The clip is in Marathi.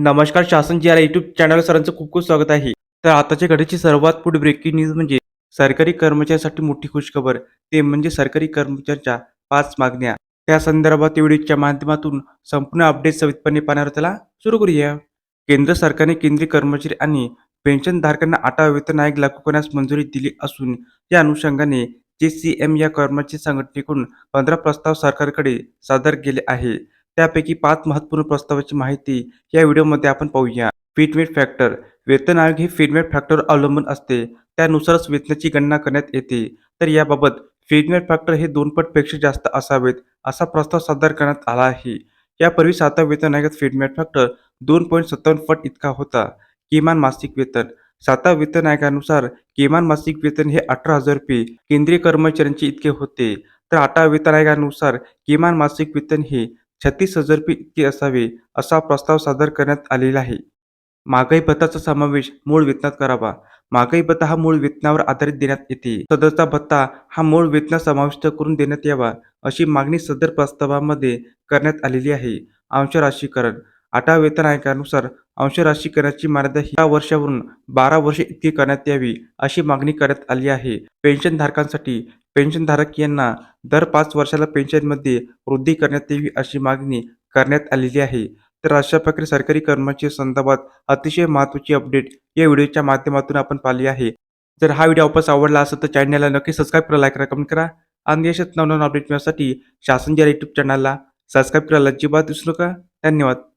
नमस्कार शासन जी आर युट्यूब चॅनल सरांचं खूप खूप स्वागत आहे. तर आताच्या घडीची सर्वात पुढे ब्रेकिंग न्यूज म्हणजे सरकारी कर्मचाऱ्यांसाठी मोठी खुशखबर. ते म्हणजे सरकारी कर्मचाऱ्यांच्या पाच मागण्या. त्या संदर्भात व्हिडिओच्या माध्यमातून संपूर्ण अपडेट सविधपणे पाहणार त्याला सुरू करूया. केंद्र सरकारने केंद्रीय कर्मचारी आणि पेन्शनधारकांना आठवा वेतन आयोग लागू करण्यास मंजुरी दिली असून या अनुषंगाने जे सी एम या कर्मचारी संघटनेकडून पंधरा प्रस्ताव सरकारकडे सादर केले आहे. त्यापैकी पाच महत्त्वपूर्ण प्रस्तावाची माहिती या व्हिडिओमध्ये आपण पाहूया. Fitment factor. वेतन आयोग हे फिटमेट फॅक्टरवर अवलंबून असते. त्यानुसारच वेतनाची गणना करण्यात येते. तर याबाबत फिटमेट फॅक्टर हे दोन पटपेक्षा जास्त असावेत असा प्रस्ताव सादर करण्यात आला आहे. यापूर्वी सातव्या वेतन आयोगात फिटमेट फॅक्टर दोन पॉईंट सत्तावन्न पट इतका होता. किमान मासिक वेतन. सातव्या वेतन आयोगानुसार किमान मासिक वेतन हे अठरा हजार रुपये केंद्रीय कर्मचाऱ्यांचे इतके होते. तर आठव्या वेतन आयोगानुसार किमान मासिक वेतन हे छत्तीस हजार रुपये इतके असावे असा प्रस्ताव सादर करण्यात आलेला आहे. महागाई भत्ताचा समावेश मूळ वेतनात करावा. महागाई भत्ता हा मूळ वेतनावर आधारित देण्यात येते. सदरचा भत्ता हा मूळ वेतनात समाविष्ट करून देण्यात यावा अशी मागणी सदर प्रस्तावामध्ये करण्यात आलेली आहे. अंश राशीकरण. आठव्या वेतन आयोगानुसार अंशराशीकरणाची मर्यादा ह्या वर्षावरून बारा वर्षे इतकी करण्यात यावी अशी मागणी करण्यात आली आहे. पेन्शनधारकांसाठी पेन्शनधारक यांना दर पाच वर्षाला पेन्शनमध्ये वृद्धी करण्यात यावी अशी मागणी करण्यात आलेली आहे. तर अशा प्रकारे सरकारी कर्मचारी संदर्भात अतिशय महत्त्वाची अपडेट या व्हिडिओच्या माध्यमातून आपण पाहिली आहे. जर हा व्हिडिओ आपल्यास आवडला असेल तर चॅनलला नक्की सबस्क्राईब करा लाईक करा कमेंट करा आणि अशाच नवनवीन अपडेट मिळण्यासाठी शासन ज्या यूट्यूब चॅनलला सबस्क्राईब करायला अजिबात विसरू नका. धन्यवाद.